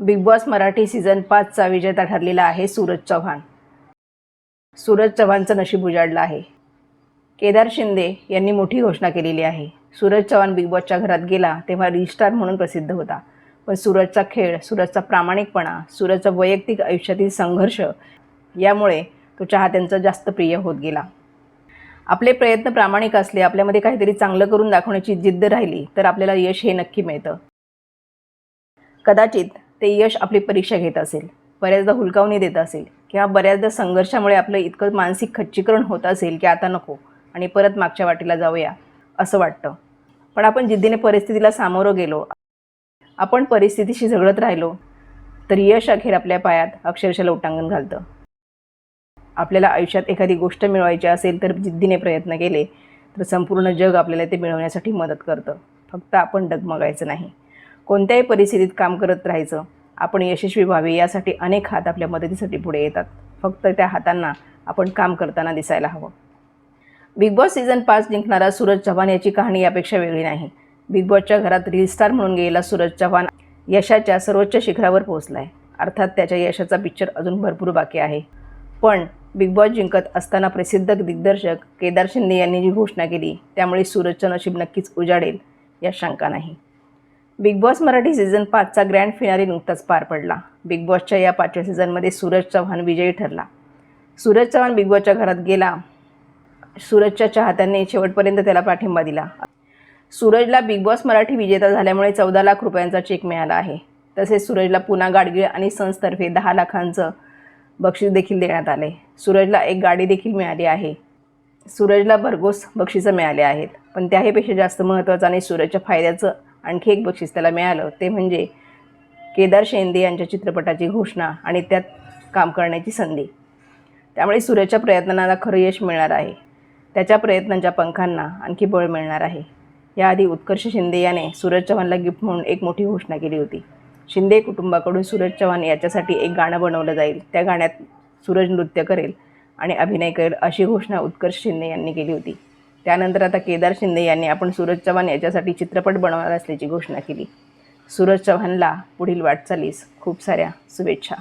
Big Boss Marathi season पाचचा विजेता ठरलेला आहे सूरज चव्हाण. सूरज चव्हाणचं नशीब उजाडलं आहे. केदार शिंदे यांनी मोठी घोषणा केलेली आहे. सूरज चव्हाण बिग बॉसच्या घरात गेला तेव्हा रिस्टार म्हणून प्रसिद्ध होता. पण सूरजचा खेळ सूरजचा प्रामाणिकपणा सूरजचा वैयक्तिक आयुष्यातील संघर्ष यामुळे तो चाहत्यांचा जास्त प्रिय होत गेला. आपले प्रयत्न प्रामाणिक असले आपल्यामध्ये काहीतरी चांगलं करून दाखवण्याची जिद्द राहिली तर आपल्याला यश हे नक्की मिळतं. कदाचित ते यश आपली परीक्षा घेत असेल बऱ्याचदा हुलकावणी देत असेल किंवा बऱ्याचदा संघर्षामुळे आपलं इतकं मानसिक खच्चीकरण होत असेल की आता नको आणि परत मागच्या वाटेला जाऊया असं वाटतं. पण आपण जिद्दीने परिस्थितीला सामोरं गेलो आपण परिस्थितीशी झगडत राहिलो तर यश अखेर आपल्या पायात अक्षरशः लोटांगण घालतं. आपल्याला आयुष्यात एखादी गोष्ट मिळवायची असेल तर जिद्दीने प्रयत्न केले तर संपूर्ण जग आपल्याला ते मिळवण्यासाठी मदत करतं. फक्त आपण डगमगायचं नाही. कोणत्याही परिस्थितीत काम करत राहायचं आपण यशस्वी व्हावे यासाठी अनेक हात आपल्या मदतीसाठी पुढे येतात. फक्त त्या हातांना आपण काम करताना दिसायला हवं. बिग बॉस सीझन पाच जिंकणारा सूरज चव्हाण याची कहाणी यापेक्षा वेगळी नाही. बिग बॉसच्या घरात रील स्टार म्हणून गेलेला सूरज चव्हाण यशाच्या सर्वोच्च शिखरावर पोहोचला आहे अर्थात त्याच्या यशाचा पिक्चर अजून भरपूर बाकी आहे. पण बिग बॉस जिंकत असताना प्रसिद्ध दिग्दर्शक केदार शिंदे यांनी जी घोषणा केली त्यामुळे सूरजचं नशीब नक्कीच उजाडेल या शंका नाही. बिग बॉस मराठी सीझन पाचचा ग्रँड फिनारी नुकताच पार पडला. बिग बॉसच्या या पाचव्या सीझनमध्ये सूरज चव्हाण विजयी ठरला. सूरज चव्हाण बिग बॉसच्या घरात गेला. सूरजच्या चाहत्यांनी शेवटपर्यंत त्याला पाठिंबा दिला. सूरजला बिग बॉस मराठी विजेता झाल्यामुळे चौदा लाख रुपयांचा चेक मिळाला आहे. तसेच सूरजला पुन्हा गाडगीळ आणि संस्तर्फे दहा लाखांचं बक्षीस देखील देण्यात आले. सूरजला एक गाडी देखील मिळाली आहे. सूरजला भरघोस बक्षिसं मिळाले आहेत. पण त्याहीपेक्षा जास्त महत्त्वाचं आणि सूरजच्या फायद्याचं आणखी एक बक्षीस त्याला मिळालं. ते म्हणजे केदार शेंदे यांच्या चित्रपटाची घोषणा आणि त्यात काम करण्याची संधी. त्यामुळे सूरजच्या प्रयत्नांना खरं यश मिळणार आहे. त्याच्या प्रयत्नांच्या पंखांना आणखी बळ मिळणार आहे. याआधी उत्कर्ष शिंदे याने सूरज चव्हाणला गिफ्ट म्हणून एक मोठी घोषणा केली होती. शिंदे कुटुंबाकडून सूरज चव्हाण याच्यासाठी एक गाणं बनवलं जाईल. त्या गाण्यात सूरज नृत्य करेल आणि अभिनय करेल अशी घोषणा उत्कर्ष शिंदे यांनी केली होती. त्यानंतर आता केदार शिंदे यांनी आपण सूरज चव्हाण याच्यासाठी चित्रपट बनवणार असल्याची घोषणा केली. सूरज चव्हाणला पुढील वाटचालीस खूप साऱ्या शुभेच्छा.